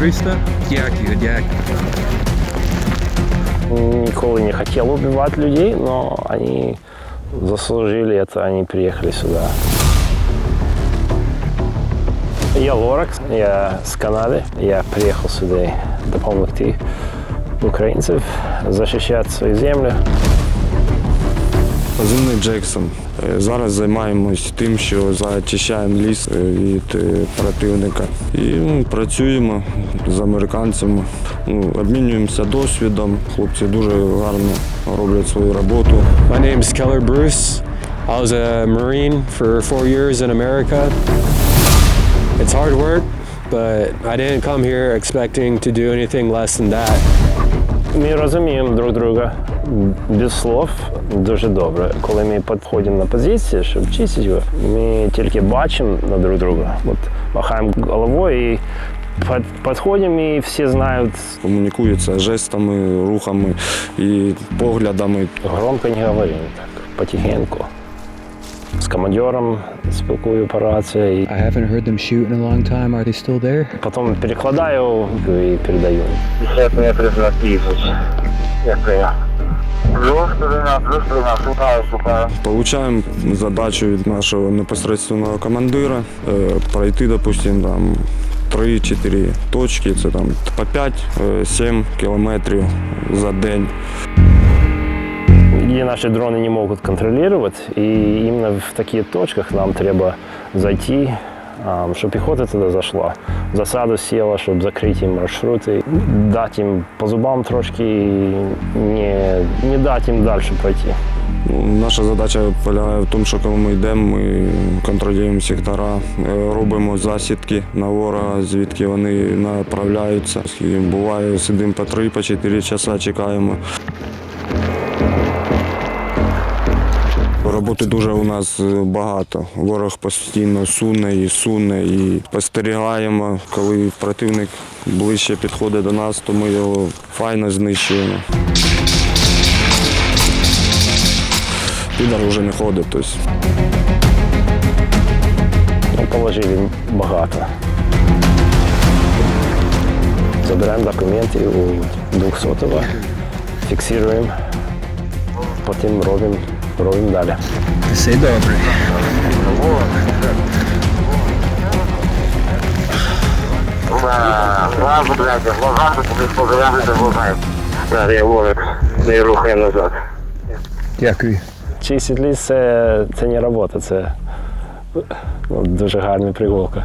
300? Дякую, дякую. Николи не хотел убивать людей, но они заслужили это, они приехали сюда. Я Лоракс, я с Канады. Я приехал сюда допомогти українців защищать свою землю. Позивний Джексон. Е, Зараз займаємось тим, що зачищаємо ліс е, від е, противника. І ну, працюємо з американцями, ну, обмінюємося досвідом. Хлопці дуже гарно роблять свою роботу. My name's Keller Bruce. I was a Marine for four years in America. It's hard work, but I didn't come here expecting to do anything less than that. Ми розуміємо друг друга без слов дуже добре. Коли ми підходимо на позицію, щоб чистити його, ми тільки бачимо на друг друга. От махаємо головою і під- підходимо, і всі знають, Комунікуються жестами, рухами і поглядами. громко не говоримо, так, потихеньку. Командиром спілкую по рації, I haven't heard them shoot in a long time. Are they still there? потім перекладаю і передаю. 50 метрів на північ. Дякую. Плюс 13, плюс 13, шукаю, шукаю. Получаємо задачу від нашого непосереднього командира е, пройти, допустимо, там 3-4 точки, це там по 5-7 кілометрів за день где наши дроны не могут контролировать, и именно в таких точках нам треба зайти, чтобы пехота туда зашла, в засаду села, чтобы закрыть им маршруты, дать им по зубам трошки и не, не дать им дальше пройти. Ну, Наша задача полягає в тому, що коли ми йдемо, ми контролюємо сектора, е, робимо засідки на ворога, звідки вони направляються. І буває, сидимо по 3-4 часа, чекаємо. Роботи дуже у нас е, багато. Ворог постійно суне і суне, і спостерігаємо. Коли противник ближче підходить до нас, то ми його файно знищуємо. Підар вже не ходить. Тобто Ну, положили багато. Забираємо документи у 200-го, фіксуємо, потім робимо, робимо далі. Все добре. Зразу, блядь, тобі позиряти глазами. Зараз я ворог, не рухає назад. Дякую. Чистить ліс це, це не робота, це ну, дуже гарна пригулка.